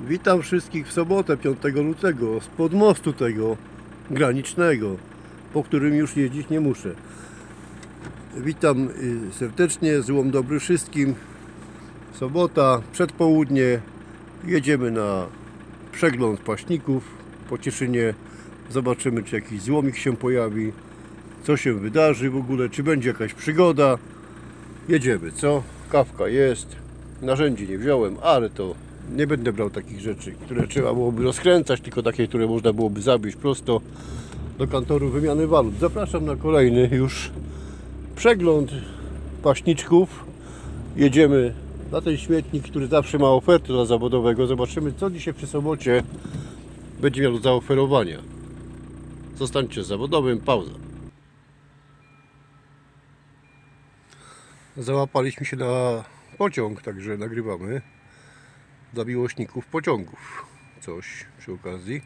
Witam wszystkich w sobotę 5 lutego z podmostu tego granicznego, po którym już jeździć nie muszę. Witam y, serdecznie, złom dobry wszystkim. Sobota, przedpołudnie, jedziemy na przegląd paśników po Cieszynie. Zobaczymy, czy jakiś złomik się pojawi, co się wydarzy w ogóle, czy będzie jakaś przygoda. Jedziemy, co? Kawka jest. Narzędzi nie wziąłem, ale to nie będę brał takich rzeczy, które trzeba byłoby rozkręcać, tylko takie, które można byłoby zabić prosto do kantoru wymiany walut. Zapraszam na kolejny już przegląd paśniczków. Jedziemy na ten śmietnik, który zawsze ma ofertę dla zawodowego. Zobaczymy, co dzisiaj przy sobocie będzie miał do zaoferowania. Zostańcie zawodowym, pauza. Załapaliśmy się na pociąg, także nagrywamy dla miłośników pociągów. Coś przy okazji.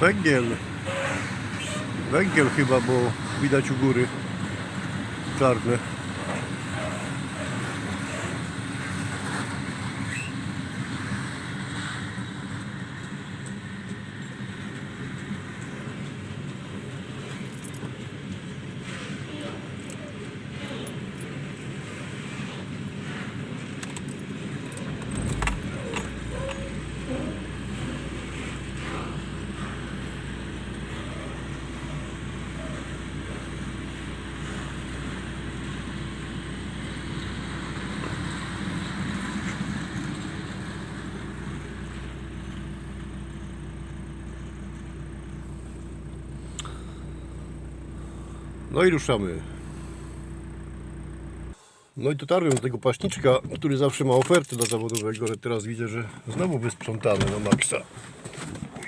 Węgiel. Węgiel chyba, bo widać u góry czarne. No i ruszamy. No i dotarłem do tego paśniczka, który zawsze ma ofertę dla zawodowego, ale teraz widzę, że znowu wysprzątane na maksa.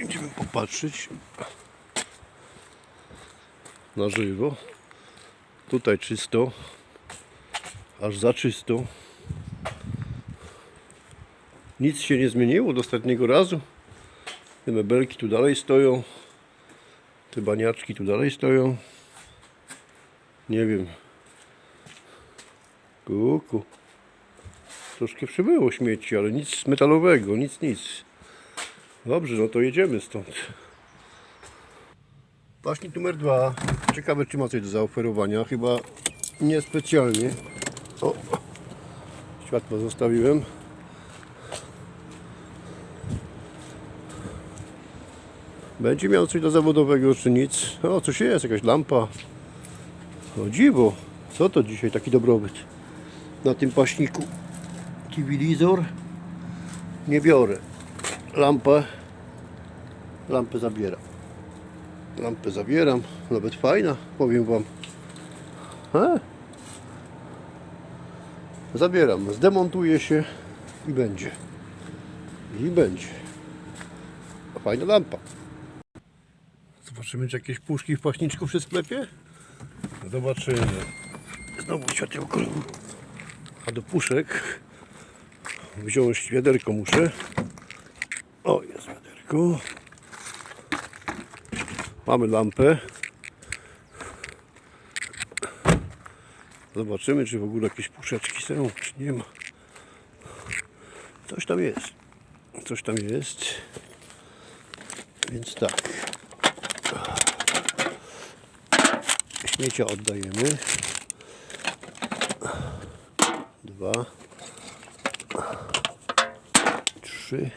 Idziemy popatrzeć na żywo. Tutaj czysto, aż za czysto. Nic się nie zmieniło od ostatniego razu. Te mebelki tu dalej stoją. Te baniaczki tu dalej stoją. Nie wiem. Kuku. Troszkę przybyło śmieci, ale nic metalowego, nic, nic. Dobrze, no to jedziemy stąd. Paśnik numer dwa. Ciekawe, czy ma coś do zaoferowania. Chyba niespecjalnie. O, światło zostawiłem. Będzie miał coś do zawodowego, czy nic? O, coś jest, jakaś lampa. O dziwo, co to dzisiaj taki dobrobyt na tym paśniku? Kiwilizor nie biorę. Lampę, lampę zabieram. Lampę zabieram, nawet fajna, powiem Wam. E? Zabieram, zdemontuję się i będzie. I będzie. Fajna lampa. Zobaczymy, czy jakieś puszki w paśniczku przy sklepie? Zobaczymy. Znowu światełko. A do puszek wziąć wiaderko muszę. O, jest wiaderko. Mamy lampę. Zobaczymy, czy w ogóle jakieś puszeczki są, czy nie ma. Coś tam jest. Coś tam jest. Więc tak. Śmiecia oddajemy. Dwa. Trzy.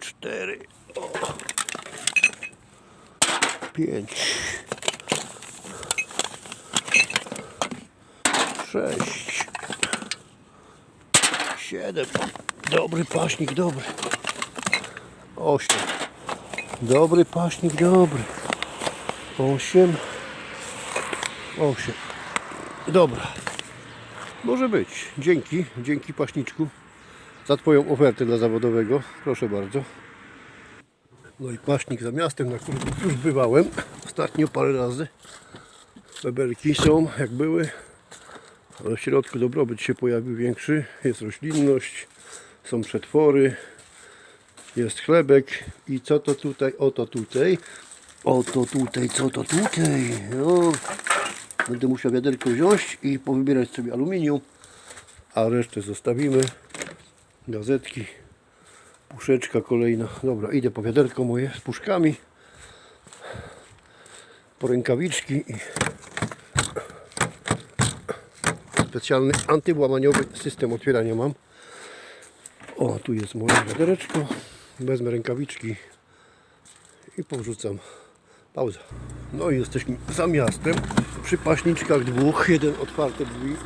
Cztery. O. Pięć. Sześć. Siedem. Dobry paśnik, dobry. Osiem. Dobry paśnik, dobry. Osiem. Osiem. Dobra. Może być. Dzięki, dzięki paśniczku za Twoją ofertę dla zawodowego. Proszę bardzo. No i paśnik za miastem, na którym już bywałem ostatnio parę razy. Bebelki są jak były, ale w środku dobrobyt się pojawił większy. Jest roślinność, są przetwory, jest chlebek i co to tutaj, oto tutaj, oto tutaj, co to tutaj. No, będę musiał wiaderko wziąć i powybierać sobie aluminium, a resztę zostawimy. Gazetki, puszeczka kolejna. Dobra, idę po wiaderko moje z puszkami, po rękawiczki i specjalny antybłamaniowy system otwierania mam. O, tu jest moje wiadereczko. Wezmę rękawiczki i powrzucam. Pauza. No i jesteśmy za miastem. Przy paśniczkach dwóch. Jeden otwarte drzwi.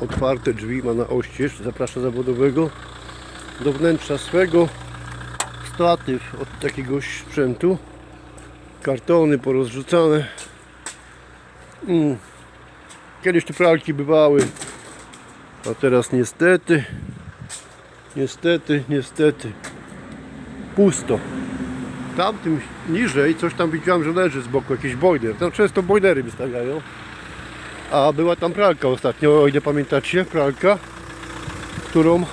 Otwarte drzwi ma na oścież. Zaprasza zawodowego do wnętrza swego. Statyw od takiegoś sprzętu. Kartony porozrzucane. Mm. Kiedyś tu pralki bywały. A teraz niestety, niestety, niestety pusto. Tamtym niżej coś tam widziałem, że leży z boku jakiś bojler. Tam często bojlery wystawiają. A była tam pralka ostatnio, o ile pamiętacie, pralka, którą e,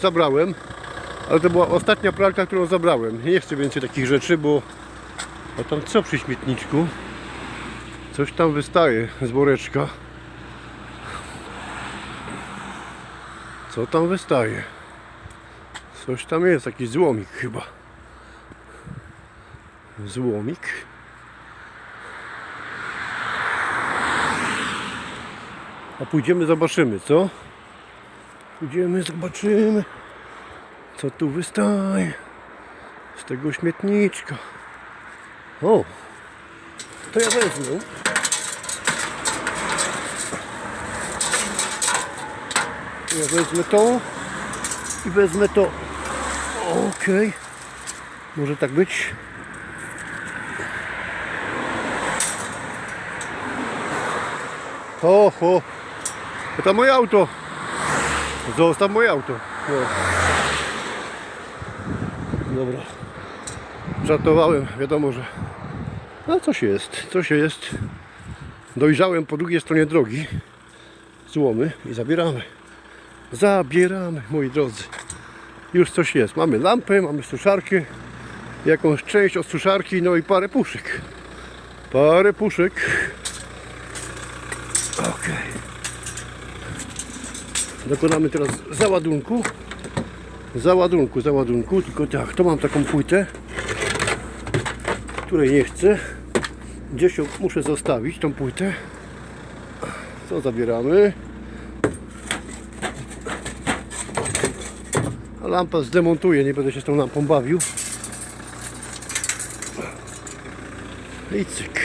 zabrałem. Ale to była ostatnia pralka, którą zabrałem. Nie chcę więcej takich rzeczy, bo a tam co przy śmietniczku? Coś tam wystaje z woreczka. Co tam wystaje? Coś tam jest, jakiś złomik chyba. Złomik. A pójdziemy, zobaczymy, co? Pójdziemy, zobaczymy, co tu wystaje z tego śmietniczka. O, to ja wezmę. Ja wezmę to i wezmę to. Okej. Może tak być. Ho, ho. To moje auto. Zostaw moje auto. No. Dobra. Żartowałem, wiadomo, że no coś jest, coś jest. Dojrzałem po drugiej stronie drogi. Złomy i zabieramy. Zabieramy, moi drodzy. Już coś jest. Mamy lampę, mamy suszarkę, jakąś część od suszarki, no i parę puszek. Parę puszek. Ok. Dokonamy teraz załadunku. Załadunku, załadunku. Tylko tak, to mam taką płytę, której nie chcę. Gdzieś ją muszę zostawić, tą płytę. Co zabieramy? A lampa zdemontuję, nie będę się z tą lampą bawił. I cyk.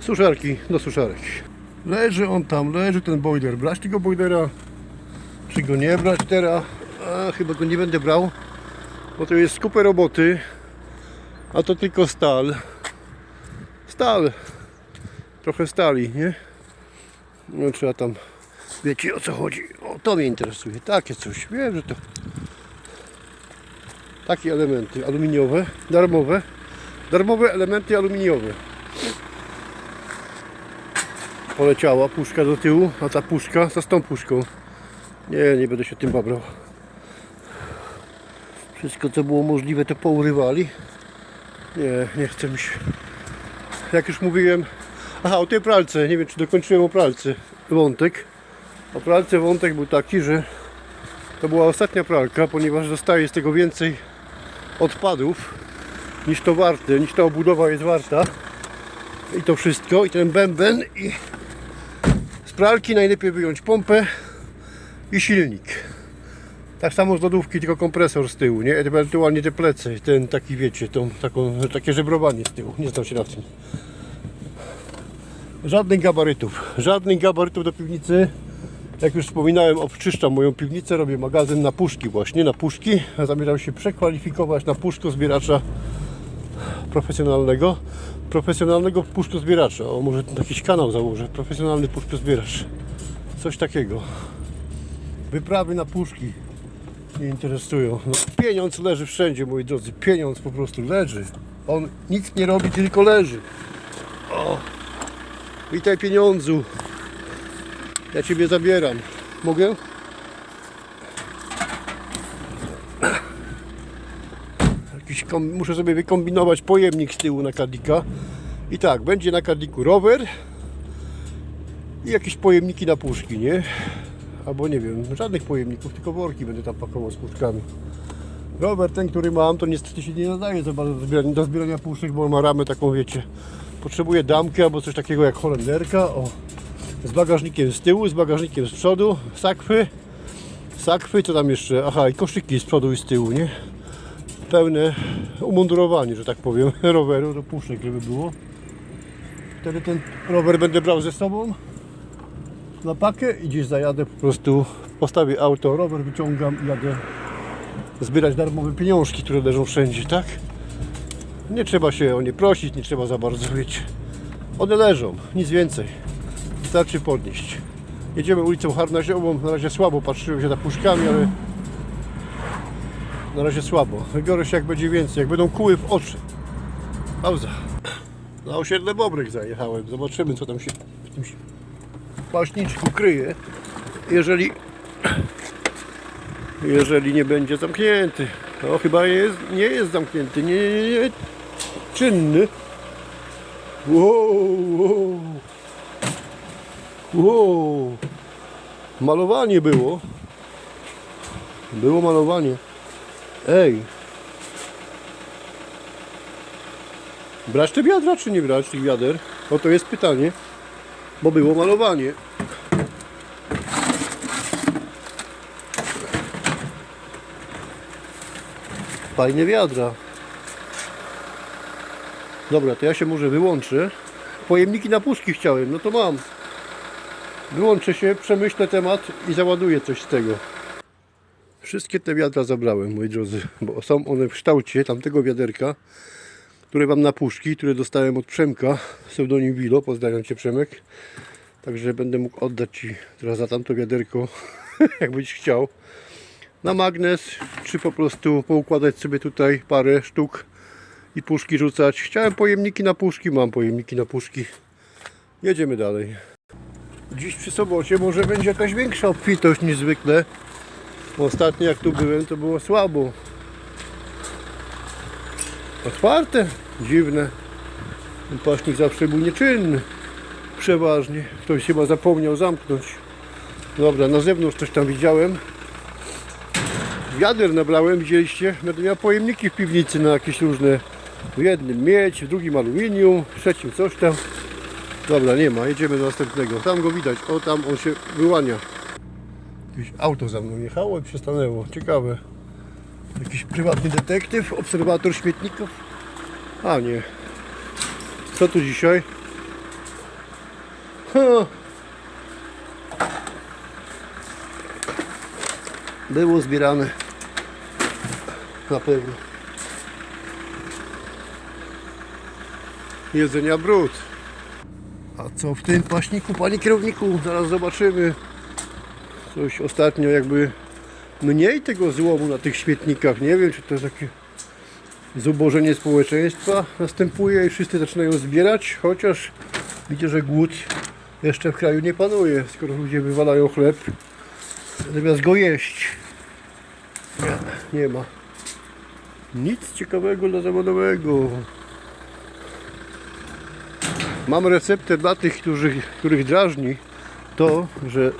Suszarki do suszarek. Leży on tam, leży ten boiler. Brać tego boilera, czy go nie brać teraz? A, chyba go nie będę brał, bo to jest kupę roboty, a to tylko stal. Stal. Trochę stali, nie? No trzeba tam Wiecie o co chodzi? O to mnie interesuje. Takie coś. Wiem, że to takie elementy aluminiowe, darmowe. Darmowe elementy aluminiowe. Poleciała puszka do tyłu, a ta puszka za tą puszką. Nie, nie będę się tym babrał. Wszystko co było możliwe to pourywali. Nie, nie chcę mi się. Jak już mówiłem. Aha, o tej pralce. Nie wiem czy dokończyłem o pralce wątek. O pralce wątek był taki, że to była ostatnia pralka, ponieważ zostaje z tego więcej odpadów niż to warte, niż ta obudowa jest warta. I to wszystko, i ten bęben i z pralki najlepiej wyjąć pompę i silnik. Tak samo z lodówki, tylko kompresor z tyłu, nie? Ewentualnie te plecy, ten taki wiecie, tą, taką, takie żebrowanie z tyłu, nie znam się na tym. Żadnych gabarytów, żadnych gabarytów do piwnicy. Jak już wspominałem, obczyszczam moją piwnicę, robię magazyn na puszki właśnie, na puszki. Zamierzam się przekwalifikować na puszko zbieracza profesjonalnego, profesjonalnego puszczozbieracza. O, może jakiś kanał założę, profesjonalny puszczozbieracz. Coś takiego. Wyprawy na puszki mnie interesują. No, pieniądz leży wszędzie, moi drodzy. Pieniądz po prostu leży. On nic nie robi, tylko leży. O, witaj pieniądzu. Ja Ciebie zabieram. Mogę? Muszę sobie wykombinować pojemnik z tyłu na kadlika. I tak, będzie na kadliku rower i jakieś pojemniki na puszki, nie? Albo nie wiem, żadnych pojemników, tylko worki będę tam pakował z puszkami. Rower ten, który mam, to niestety się nie nadaje za bardzo do zbierania, do zbierania puszek, bo on ma ramę taką, wiecie. Potrzebuje damkę albo coś takiego jak holenderka. O, z bagażnikiem z tyłu, z bagażnikiem z przodu, sakwy, sakwy, co tam jeszcze? Aha, i koszyki z przodu i z tyłu, nie? Pełne umundurowanie, że tak powiem, roweru do puszek, żeby było. Wtedy ten rower będę brał ze sobą na pakę i gdzieś zajadę po prostu, postawię auto, rower wyciągam i jadę zbierać darmowe pieniążki, które leżą wszędzie, tak? Nie trzeba się o nie prosić, nie trzeba za bardzo, wiecie. One leżą, nic więcej. Wystarczy podnieść. Jedziemy ulicą Harnaziową, na razie słabo patrzyłem się na puszkami, ale na razie słabo. Się jak będzie więcej, jak będą kuły w oczy. Pauza. Na osiedle Bobryk zajechałem. Zobaczymy co tam się w tym paśniczku kryje. Jeżeli jeżeli nie będzie zamknięty. No chyba jest, nie jest zamknięty, nie, nie, nie. Czynny. Wow, wow. Wow. Malowanie było. Było malowanie. Ej. Brać te wiadra, czy nie brać tych wiader? O to jest pytanie. Bo było malowanie. Fajne wiadra. Dobra, to ja się może wyłączę. Pojemniki na puszki chciałem, no to mam. Wyłączę się, przemyślę temat i załaduję coś z tego. Wszystkie te wiadra zabrałem, moi drodzy, bo są one w kształcie tamtego wiaderka, które mam na puszki, które dostałem od Przemka, pseudonim Wilo, pozdrawiam Cię Przemek. Także będę mógł oddać Ci teraz za tamto wiaderko, jakbyś chciał. Na magnes, czy po prostu poukładać sobie tutaj parę sztuk i puszki rzucać. Chciałem pojemniki na puszki, mam pojemniki na puszki. Jedziemy dalej. Dziś przy sobocie może będzie jakaś większa obfitość niż zwykle. Ostatnio jak tu byłem to było słabo. Otwarte, dziwne. Paśnik zawsze był nieczynny. Przeważnie. Ktoś chyba zapomniał zamknąć. Dobra, na zewnątrz coś tam widziałem. Wiader nabrałem, widzieliście? Będę miał pojemniki w piwnicy na jakieś różne. W jednym miedź, w drugim aluminium, w trzecim coś tam. Dobra, nie ma, jedziemy do następnego. Tam go widać, o tam on się wyłania. Jakieś auto za mną jechało i przystanęło. Ciekawe. Jakiś prywatny detektyw, obserwator śmietników. A nie. Co tu dzisiaj? Ha. Było zbierane. Na pewno. Jedzenia brud. A co w tym paśniku, panie kierowniku? Zaraz zobaczymy. Coś ostatnio jakby mniej tego złomu na tych śmietnikach. Nie wiem, czy to takie zubożenie społeczeństwa następuje i wszyscy zaczynają zbierać, chociaż widzę, że głód jeszcze w kraju nie panuje, skoro ludzie wywalają chleb zamiast go jeść. Nie, nie ma. Nic ciekawego dla zawodowego. Mam receptę dla tych, którzy, których drażni to, że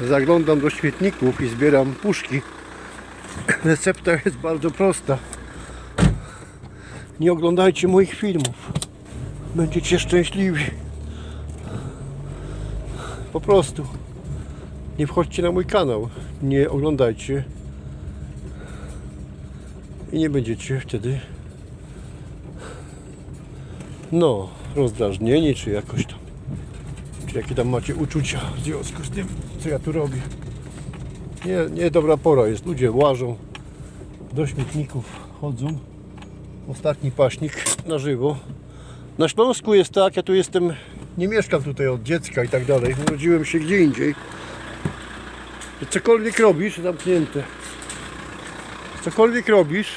zaglądam do śmietników i zbieram puszki. Recepta jest bardzo prosta. Nie oglądajcie moich filmów. Będziecie szczęśliwi. Po prostu. Nie wchodźcie na mój kanał. Nie oglądajcie. I nie będziecie wtedy no, rozdrażnieni, czy jakoś tam. Czy jakie tam macie uczucia w związku z tym, co ja tu robię. Nie, nie dobra pora jest. Ludzie łażą do śmietników, chodzą. Ostatni paśnik na żywo. Na Śląsku jest tak, ja tu jestem, nie mieszkam tutaj od dziecka i tak dalej. Urodziłem się gdzie indziej. Cokolwiek robisz, zamknięte. Cokolwiek robisz,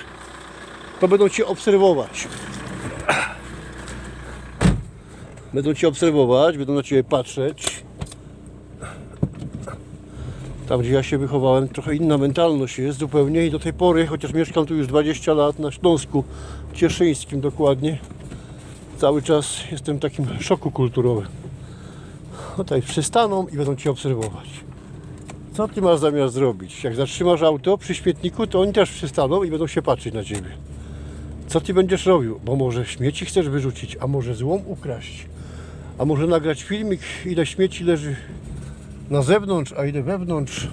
to będą cię obserwować. Będą cię obserwować, będą na ciebie patrzeć. Tam gdzie ja się wychowałem, trochę inna mentalność jest zupełnie i do tej pory, chociaż mieszkam tu już 20 lat na Śląsku, Cieszyńskim dokładnie, cały czas jestem w takim szoku kulturowym. No Tutaj przystaną i będą Cię obserwować. Co Ty masz zamiar zrobić? Jak zatrzymasz auto przy śmietniku, to oni też przystaną i będą się patrzeć na Ciebie. Co Ty będziesz robił? Bo może śmieci chcesz wyrzucić, a może złom ukraść, a może nagrać filmik, ile śmieci leży na zewnątrz, a ile wewnątrz.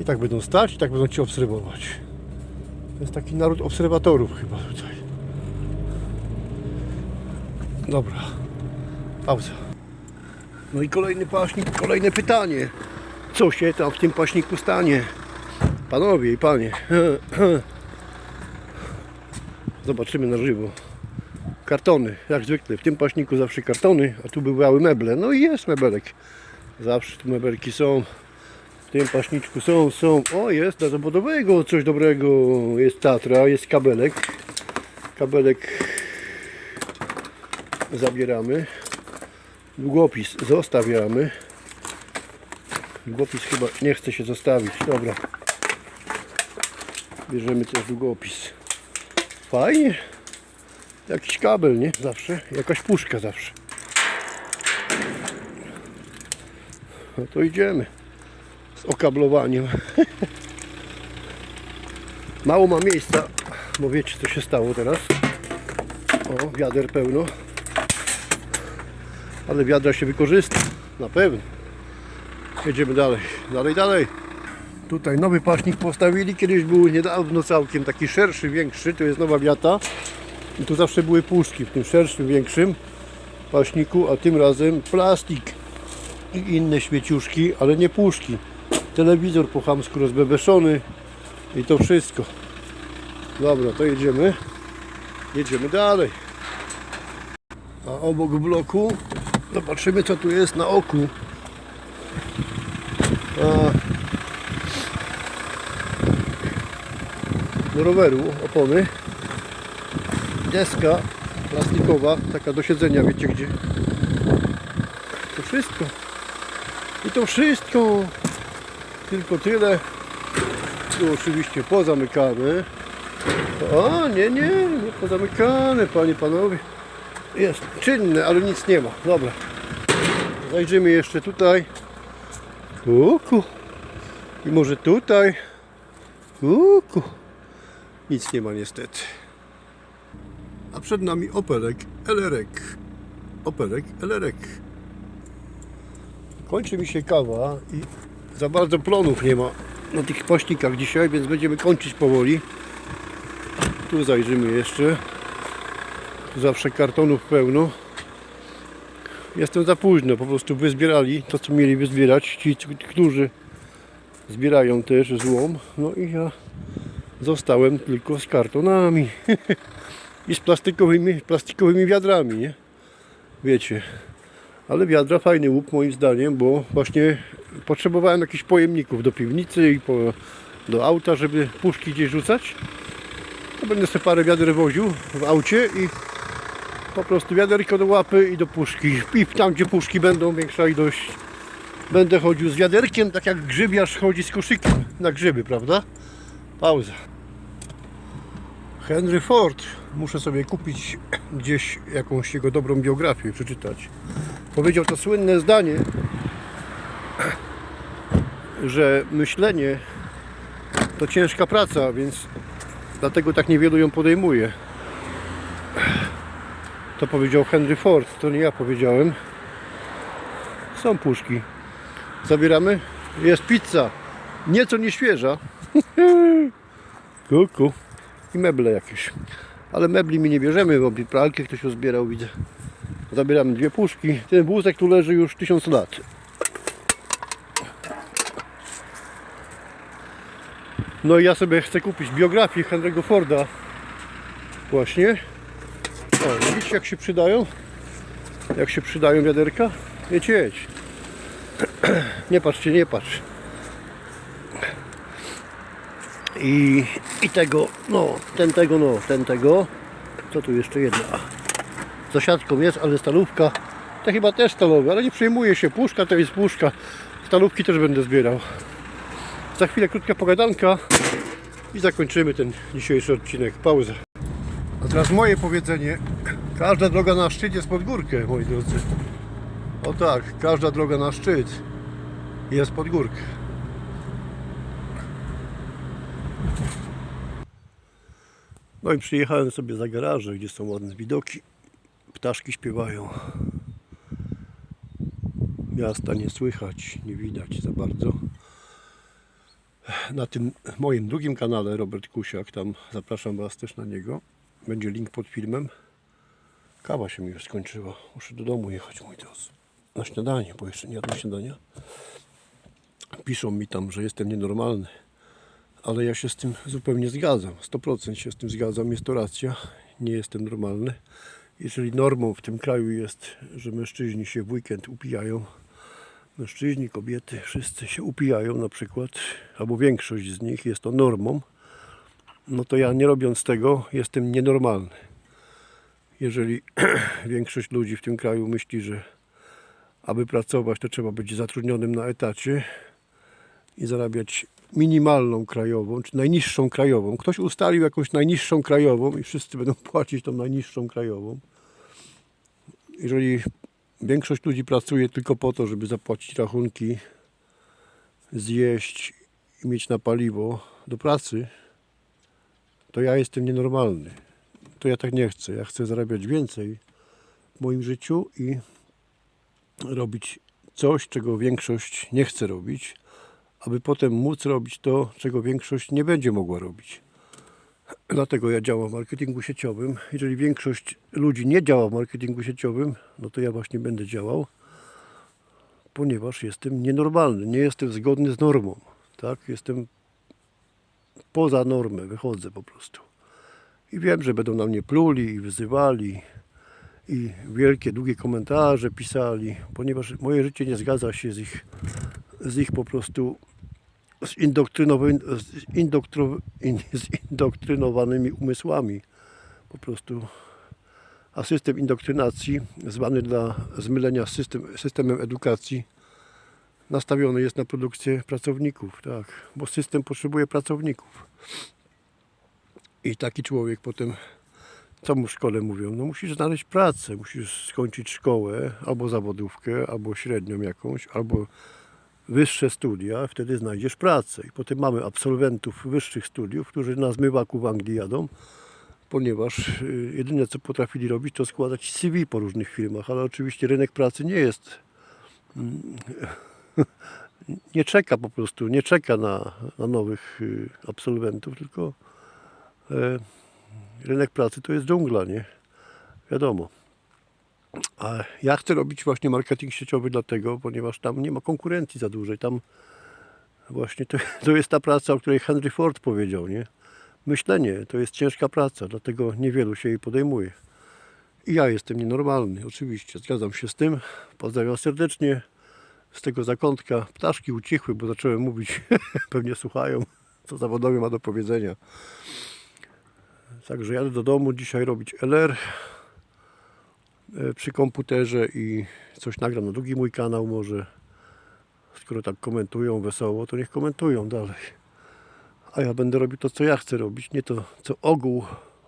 I tak będą stać, i tak będą Cię obserwować. To jest taki naród obserwatorów chyba tutaj. Dobra. Pauza. No i kolejny paśnik, kolejne pytanie. Co się tam w tym paśniku stanie? Panowie i panie. Zobaczymy na żywo. Kartony, jak zwykle. W tym paśniku zawsze kartony, a tu bywały meble. No i jest mebelek. Zawsze tu mebelki są. W tym paśniczku są, są. O, jest dla zawodowego coś dobrego. Jest Tatra, jest kabelek. Kabelek zabieramy. Długopis zostawiamy. Długopis chyba nie chce się zostawić. Dobra. Bierzemy też długopis. Fajnie. Jakiś kabel, nie? Zawsze. Jakaś puszka zawsze. No to idziemy. Z okablowaniem. Mało ma miejsca, bo wiecie co się stało teraz. O, wiader pełno. Ale wiadra się wykorzysta. Na pewno. Jedziemy dalej. Dalej, dalej. Tutaj nowy paśnik postawili. Kiedyś był niedawno całkiem taki szerszy, większy. To jest nowa wiata. I tu zawsze były puszki w tym szerszym, większym paśniku, a tym razem plastik i inne śmieciuszki, ale nie puszki. Telewizor po chamsku rozbebeszony i to wszystko. Dobra, to jedziemy. Jedziemy dalej. A obok bloku zobaczymy co tu jest na oku. A, do roweru opony. Deska plastikowa, taka do siedzenia, wiecie gdzie. To wszystko. I to wszystko. Tylko tyle. Tu oczywiście pozamykane. O, nie, nie, nie pozamykane, panie, panowie. Jest czynne, ale nic nie ma. Dobra. Zajrzymy jeszcze tutaj. Kuku. I może tutaj. Kuku. Nic nie ma niestety. A przed nami Opelek Elerek. Opelek Elerek. Kończy mi się kawa i za bardzo plonów nie ma na tych paśnikach dzisiaj, więc będziemy kończyć powoli. Tu zajrzymy jeszcze. Tu zawsze kartonów pełno. Jestem za późno, po prostu wyzbierali to, co mieli wyzbierać. Ci, którzy zbierają też złom. No i ja zostałem tylko z kartonami. I z plastikowymi, plastikowymi wiadrami, nie? Wiecie. Ale wiadra fajny łup moim zdaniem, bo właśnie potrzebowałem jakichś pojemników do piwnicy i po, do auta, żeby puszki gdzieś rzucać. To będę sobie parę wiader woził w aucie i po prostu wiaderko do łapy i do puszki. I tam gdzie puszki będą, większa ilość. Będę chodził z wiaderkiem, tak jak grzybiarz chodzi z koszykiem na grzyby, prawda? Pauza. Henry Ford. Muszę sobie kupić gdzieś jakąś jego dobrą biografię, przeczytać. Powiedział to słynne zdanie, że myślenie to ciężka praca, więc dlatego tak niewielu ją podejmuje. To powiedział Henry Ford, to nie ja powiedziałem. Są puszki. Zabieramy? Jest pizza. Nieco nieświeża. Kuku. I meble jakieś. Ale mebli mi nie bierzemy, bo pralkę ktoś już zbierał, widzę. Zabieramy dwie puszki. Ten wózek tu leży już tysiąc lat. No i ja sobie chcę kupić biografię Henry'ego Forda. Właśnie. O, widzicie jak się przydają? Jak się przydają wiaderka? Jedź, jedź. Nie patrzcie, nie patrz. I, I tego, no, ten tego, no, ten tego. Co tu jeszcze jedna? Za siatką jest, ale stalówka. To chyba też stalowe, ale nie przejmuję się. Puszka to jest puszka. Stalówki też będę zbierał. Za chwilę krótka pogadanka i zakończymy ten dzisiejszy odcinek. Pauza. A teraz moje powiedzenie. Każda droga na szczyt jest pod górkę, moi drodzy. O tak, każda droga na szczyt jest pod górkę. No i przyjechałem sobie za garaże, gdzie są ładne widoki. Ptaszki śpiewają. Miasta nie słychać, nie widać za bardzo. Na tym moim drugim kanale Robert Kusiak, tam zapraszam Was też na niego. Będzie link pod filmem. Kawa się mi już skończyła. Muszę do domu jechać, mój drodzy. Na śniadanie, bo jeszcze nie jadłem śniadania. Piszą mi tam, że jestem nienormalny. Ale ja się z tym zupełnie zgadzam. 100% się z tym zgadzam. Jest to racja. Nie jestem normalny. Jeżeli normą w tym kraju jest, że mężczyźni się w weekend upijają, mężczyźni, kobiety, wszyscy się upijają na przykład, albo większość z nich jest to normą, no to ja nie robiąc tego jestem nienormalny. Jeżeli większość ludzi w tym kraju myśli, że aby pracować, to trzeba być zatrudnionym na etacie i zarabiać minimalną krajową, czy najniższą krajową. Ktoś ustalił jakąś najniższą krajową i wszyscy będą płacić tą najniższą krajową. Jeżeli większość ludzi pracuje tylko po to, żeby zapłacić rachunki, zjeść i mieć na paliwo do pracy, to ja jestem nienormalny. To ja tak nie chcę. Ja chcę zarabiać więcej w moim życiu i robić coś, czego większość nie chce robić, aby potem móc robić to, czego większość nie będzie mogła robić. Dlatego ja działam w marketingu sieciowym. Jeżeli większość ludzi nie działa w marketingu sieciowym, no to ja właśnie będę działał, ponieważ jestem nienormalny, nie jestem zgodny z normą. Tak? Jestem poza normę, wychodzę po prostu. I wiem, że będą na mnie pluli i wyzywali i wielkie, długie komentarze pisali, ponieważ moje życie nie zgadza się z ich, z ich po prostu zindoktrynowanymi umysłami. Po prostu. A system indoktrynacji, zwany dla zmylenia z system, systemem edukacji, nastawiony jest na produkcję pracowników, tak, bo system potrzebuje pracowników. I taki człowiek potem, co mu w szkole mówią? No musisz znaleźć pracę, musisz skończyć szkołę, albo zawodówkę, albo średnią jakąś, albo wyższe studia, wtedy znajdziesz pracę. I potem mamy absolwentów wyższych studiów, którzy na zmywaku w Anglii jadą, ponieważ y, jedyne co potrafili robić, to składać CV po różnych firmach, ale oczywiście rynek pracy nie jest mm, nie czeka po prostu, nie czeka na, na nowych y, absolwentów, tylko e, rynek pracy to jest dżungla, nie? Wiadomo. A ja chcę robić właśnie marketing sieciowy dlatego, ponieważ tam nie ma konkurencji za dużej. Tam właśnie to, to jest ta praca, o której Henry Ford powiedział, nie? Myślenie to jest ciężka praca, dlatego niewielu się jej podejmuje. I ja jestem nienormalny, oczywiście, zgadzam się z tym. Pozdrawiam serdecznie z tego zakątka. Ptaszki ucichły, bo zacząłem mówić, pewnie słuchają, co zawodowy ma do powiedzenia. Także jadę do domu dzisiaj robić LR przy komputerze i coś nagram na drugi mój kanał może. Skoro tak komentują wesoło, to niech komentują dalej. A ja będę robił to, co ja chcę robić, nie to, co ogół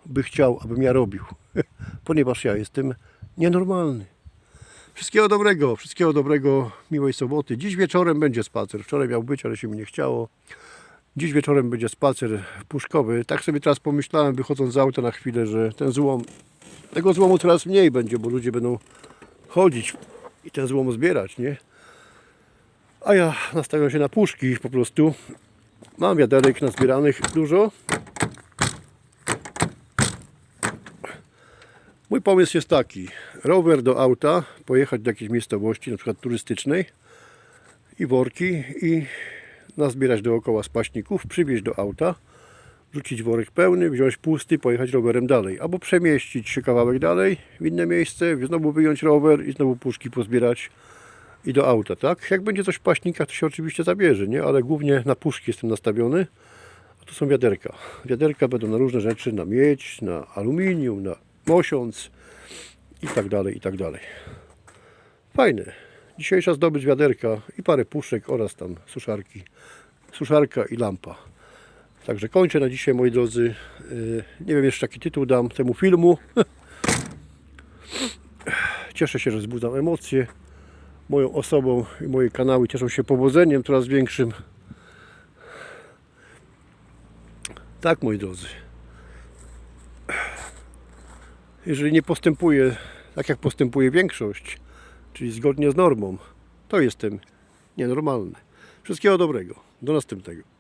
by chciał, abym ja robił. Ponieważ ja jestem nienormalny. Wszystkiego dobrego, wszystkiego dobrego, miłej soboty. Dziś wieczorem będzie spacer. Wczoraj miał być, ale się mi nie chciało. Dziś wieczorem będzie spacer puszkowy. Tak sobie teraz pomyślałem, wychodząc z auta na chwilę, że ten złom, tego złomu coraz mniej będzie, bo ludzie będą chodzić i ten złom zbierać, nie? A ja nastawiam się na puszki po prostu. Mam wiaderek nazbieranych dużo. Mój pomysł jest taki. Rower do auta, pojechać do jakiejś miejscowości, na przykład turystycznej i worki i nazbierać dookoła spaśników, przywieźć do auta, rzucić worek pełny, wziąć pusty, pojechać rowerem dalej. Albo przemieścić się kawałek dalej w inne miejsce, znowu wyjąć rower i znowu puszki pozbierać i do auta, tak? Jak będzie coś w paśnikach, to się oczywiście zabierze, nie? Ale głównie na puszki jestem nastawiony. A tu są wiaderka. Wiaderka będą na różne rzeczy, na miedź, na aluminium, na mosiąc i tak dalej, i tak dalej. Fajne. Dzisiejsza zdobycz wiaderka i parę puszek oraz tam suszarki. Suszarka i lampa. Także kończę na dzisiaj, moi drodzy. Yy, Nie wiem jeszcze jaki tytuł dam temu filmu. Cieszę się, że wzbudzam emocje moją osobą i moje kanały cieszą się powodzeniem coraz większym. Tak, moi drodzy. Jeżeli nie postępuję tak, jak postępuje większość, czyli zgodnie z normą, to jestem nienormalny. Wszystkiego dobrego. Do następnego.